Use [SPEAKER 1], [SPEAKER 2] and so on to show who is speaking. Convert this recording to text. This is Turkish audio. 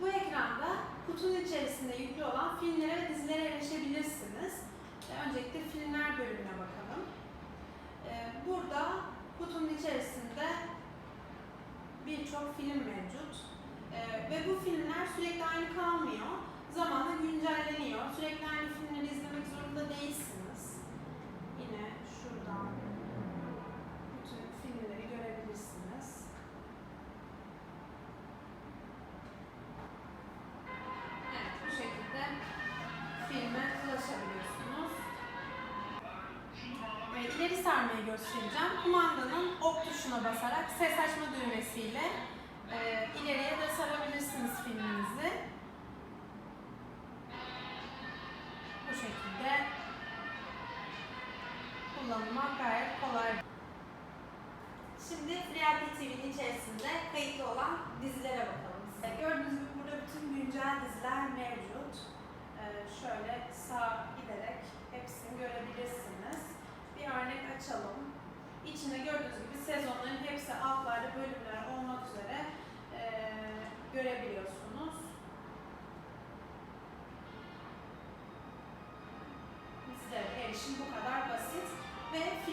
[SPEAKER 1] Bu ekranda kutunun içerisinde yüklü olan filmlere ve dizilere erişebilirsiniz. Ee, Öncelikle filmler bölümüne bakalım. Ee, Burada kutunun içerisinde birçok film mevcut. Ee, Ve bu filmler sürekli aynı kalmıyor. Zamanla güncelleniyor. Şekilde filme ulaşabiliyorsunuz. Evet, ileri sarmayı göstereceğim. Kumandanın ok tuşuna basarak ses açma düğmesiyle e, ileriye de sarabilirsiniz filminizi. Bu şekilde kullanıma gayet kolay. Şimdi Reality TV'nin içerisinde kayıtlı olan dizilere bakalım size. Gördüğünüz gibi burada bütün güncel diziler mevcut. Şöyle sağ giderek hepsini görebilirsiniz. Bir örnek açalım. İçinde gördüğünüz gibi sezonların hepsi altlarda bölümler olmak üzere ee, görebiliyorsunuz. Dizilere erişim bu kadar basit ve